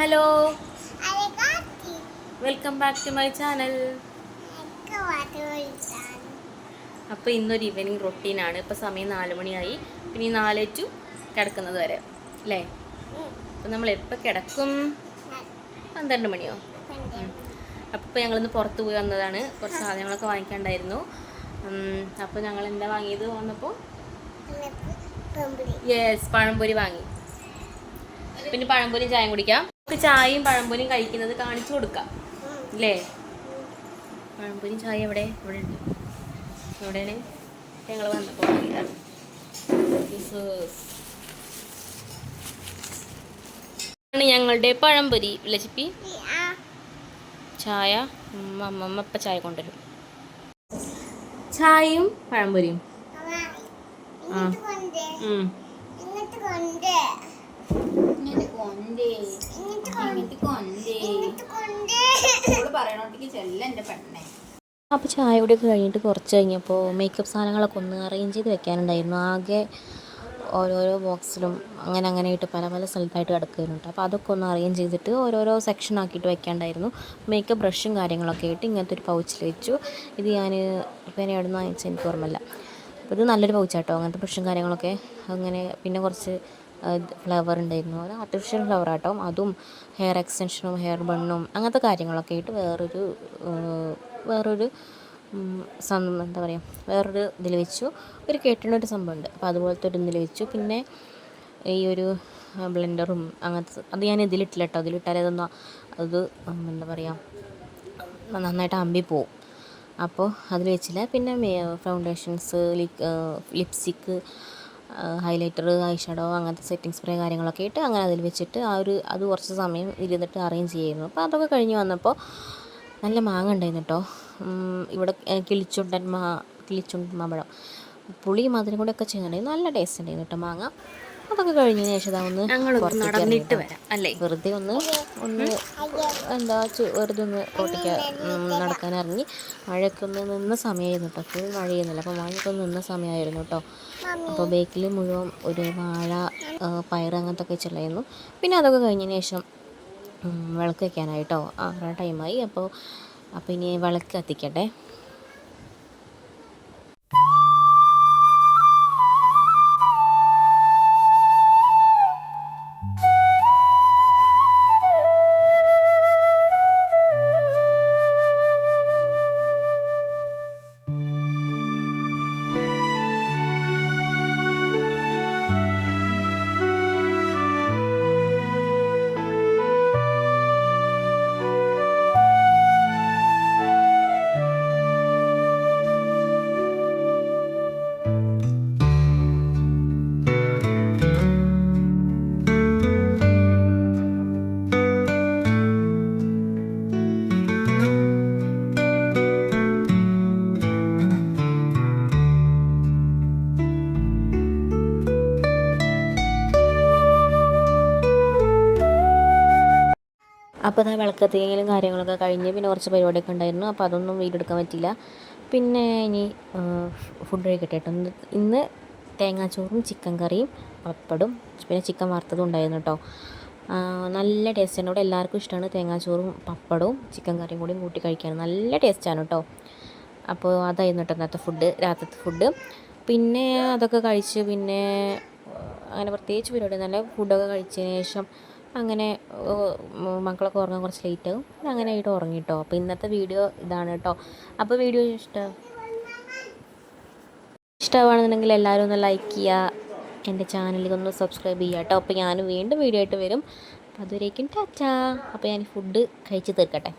Hello. Welcome back. To my channel അപ്പോൾ ഇന്നൊരു evening റൊട്ടീനാണ് ഇപ്പോൾ സമയം നാല് മണിയായി. പിന്നെ ഈ നാല് ടു കിടക്കുന്നത് വരെ അല്ലേ? അപ്പോൾ നമ്മൾ എപ്പോൾ കിടക്കും? പന്ത്രണ്ട് മണിയോ? അപ്പോൾ ഇപ്പോൾ ഞങ്ങളിന്ന് പുറത്ത് പോയി വന്നതാണ്. കുറച്ച് സാധനങ്ങളൊക്കെ വാങ്ങിക്കാണ്ടായിരുന്നു. അപ്പോൾ ഞങ്ങൾ എന്താ വാങ്ങിയത് വന്നപ്പോൾ യെസ് പഴംപൊരി വാങ്ങി. പിന്നെ പഴംപൊരി ചായയും കുടിക്കാം. നമുക്ക് ചായയും പഴംപൊരിയും കഴിക്കുന്നത് കാണിച്ചു കൊടുക്കാം. അല്ലേ? പഴംപൊരി ചായ എവിടെ? ഇവിടെ ഉണ്ട് എവിടെയാണ്? ഞങ്ങൾ വന്നപ്പോൾ വാങ്ങിയതാണ്. Jesus. ആണ് ഞങ്ങളുടെ പഴംപൊരി. വിളച്ചിപ്പി ചായ. അമ്മമ്മ ഇപ്പം ചായ കൊണ്ടുവരും. ചായയും പഴംപൊരിയും. ആ. കൊണ്ടേ. ഇങ്ങോട്ട് കൊണ്ടേ ഓൾ പറയണോട്ടേക്ക് ചെല്ല എന്റെ പെണ്ണെ. അപ്പോൾ ചായ കുടിയൊക്കെ കഴിഞ്ഞിട്ട് കുറച്ച് കഴിഞ്ഞപ്പോൾ മേക്കപ്പ് സാധനങ്ങളൊക്കെ ഒന്ന് അറേഞ്ച് ചെയ്ത് വെക്കാനുണ്ടായിരുന്നു. ആകെ ഓരോരോ ബോക്സിലും അങ്ങനെ അങ്ങനെ ആയിട്ട് പല പല സ്ഥലത്തായിട്ട് കിടക്കുന്നുണ്ട്. അപ്പോൾ അതൊക്കെ ഒന്ന് അറേഞ്ച് ചെയ്തിട്ട് ഓരോരോ സെക്ഷൻ ആക്കിയിട്ട് വെക്കാണ്ടായിരുന്നു. മേക്കപ്പ് ബ്രഷും കാര്യങ്ങളൊക്കെ ആയിട്ട് ഇങ്ങനത്തെ ഒരു പൗച്ചിൽ വെച്ചു. ഇത് ഞാൻ ഇപ്പം എവിടെ നിന്ന് വാങ്ങിച്ചാൽ എനിക്ക് ഓർമ്മയില്ല. അപ്പോൾ ഇത് നല്ലൊരു പൗച്ചാട്ടോ അങ്ങനത്തെ ബ്രഷും കാര്യങ്ങളൊക്കെ. അങ്ങനെ പിന്നെ കുറച്ച് ഫ്ലവർ ഉണ്ടായിരുന്നു. ഒരു ആർട്ടിഫിഷ്യൽ ഫ്ലവർ ആട്ടോ. അതും ഹെയർ എക്സ്റ്റൻഷനും ഹെയർ ബണ്ണും അങ്ങനത്തെ കാര്യങ്ങളൊക്കെ ആയിട്ട് വേറൊരു വേറൊരു എന്താ പറയുക വേറൊരു ഇതിൽ വെച്ചു. ഒരു കേട്ടിനൊരു സംഭവമുണ്ട്. അപ്പോൾ അതുപോലത്തെ ഒരു ഇതിൽ വെച്ചു. പിന്നെ ഈ ഒരു ബ്ലെൻഡറും അങ്ങനത്തെ അത് ഞാൻ ഇതിലിട്ടില്ല കേട്ടോ ഇതിലിട്ടാൽ അതൊന്നും അത് എന്താ പറയുക നന്നായിട്ട് അമ്പി പോവും. അപ്പോൾ അതിൽ വെച്ചില്ല. പിന്നെ foundations lipstick highlighter eye shadow അങ്ങനത്തെ സെറ്റിംഗ് സ്പ്രേ കാര്യങ്ങളൊക്കെ ഇട്ട് അങ്ങനെ അതിൽ വെച്ചിട്ട് ആ ഒരു അത് കുറച്ച് സമയം ഇരുന്നിട്ട് അറേഞ്ച് ചെയ്യുന്നു. അപ്പോൾ അതൊക്കെ കഴിഞ്ഞ് വന്നപ്പോൾ നല്ല മാങ്ങ ഉണ്ടായിരുന്നു കേട്ടോ. ഇവിടെ കിളിച്ചുണ്ടൻ മാ കിളിച്ചുണ്ടൻ മാമ്പഴം. പുളി കൂടെ ഒക്കെ ചെയ്യുന്നുണ്ടായിരുന്നു നല്ല ടേസ്റ്റ് ഉണ്ടായിരുന്നു കേട്ടോ മാങ്ങ. അതൊക്കെ കഴിഞ്ഞതിന് ശേഷം ഒന്ന് പുറത്തേക്ക് നടന്നിട്ട് വരാം അല്ലേ? വെറുതെ ഒന്ന് ഒന്ന് എന്താ വെറുതെ ഒന്ന് റോട്ടിക്ക് നടക്കാൻ ഇറങ്ങി. മഴയൊക്കെ ഒന്ന് നിന്ന സമയമായിരുന്നു കേട്ടോ. ഫുൾ മഴയൊന്നുമില്ല അപ്പോൾ മഴയൊക്കെ ഒന്ന് നിന്ന സമയമായിരുന്നു കേട്ടോ. അപ്പോൾ ബേക്കിൽ മുഴുവൻ ഒരു വാഴ പയർ അങ്ങനത്തെ ഒക്കെ വെച്ചുള്ളായിരുന്നു പിന്നെ അതൊക്കെ കഴിഞ്ഞതിന് ശേഷം വിളക്ക് വയ്ക്കാനായിട്ടോ ആ ടൈമായി അപ്പോൾ അപ്പോൾ ഇനി വിളക്ക് കത്തിക്കട്ടെ. അപ്പോൾ ഞാൻ വിളക്കത്തിക്കലും കാര്യങ്ങളൊക്കെ കഴിഞ്ഞ് പിന്നെ കുറച്ച് പരിപാടിയൊക്കെ ഉണ്ടായിരുന്നു. അപ്പോൾ അതൊന്നും വീടെടുക്കാൻ പറ്റിയില്ല. പിന്നെ ഇനി ഫുഡ് കഴിക്കട്ടെ കേട്ടോ ഇന്ന് ഇന്ന് തേങ്ങാച്ചോറും ചിക്കൻ കറിയും പപ്പടും പിന്നെ ചിക്കൻ വറുത്തതും ഉണ്ടായിരുന്നു കേട്ടോ. നല്ല ടേസ്റ്റാണ് ഇവിടെ എല്ലാവർക്കും ഇഷ്ടമാണ് തേങ്ങാച്ചോറും പപ്പടവും ചിക്കൻ കറിയും കൂടിയും കൂട്ടി കഴിക്കാൻ. നല്ല ടേസ്റ്റാണ് കേട്ടോ. അപ്പോൾ അതായിരുന്നു കേട്ടോ ഇന്നത്തെ ഫുഡ് രാത്രിത്തെ ഫുഡ് പിന്നെ അതൊക്കെ കഴിച്ച് പിന്നെ അങ്ങനെ പ്രത്യേകിച്ച് പരിപാടി നല്ല ഫുഡൊക്കെ കഴിച്ചതിന് ശേഷം അങ്ങനെ മക്കളൊക്കെ ഉറങ്ങാൻ കുറച്ച് ലേറ്റ് ആകും അങ്ങനെ ആയിട്ട് ഉറങ്ങി കേട്ടോ അപ്പോൾ ഇന്നത്തെ വീഡിയോ ഇതാണ് കേട്ടോ അപ്പോൾ വീഡിയോ ഇഷ്ടം? ഇഷ്ടമാണെന്നുണ്ടെങ്കിൽ എല്ലാവരും ഒന്ന് ലൈക്ക് ചെയ്യുക എന്റെ ചാനലിൽ ഒന്ന് സബ്സ്ക്രൈബ് ചെയ്യുക കേട്ടോ അപ്പോൾ ഞാൻ വീണ്ടും വീഡിയോ ആയിട്ട് വരും. അപ്പോൾ അതുവരേക്കും ടാറ്റാ. അപ്പോൾ ഞാൻ ഫുഡ് കഴിച്ച് തീർക്കട്ടെ.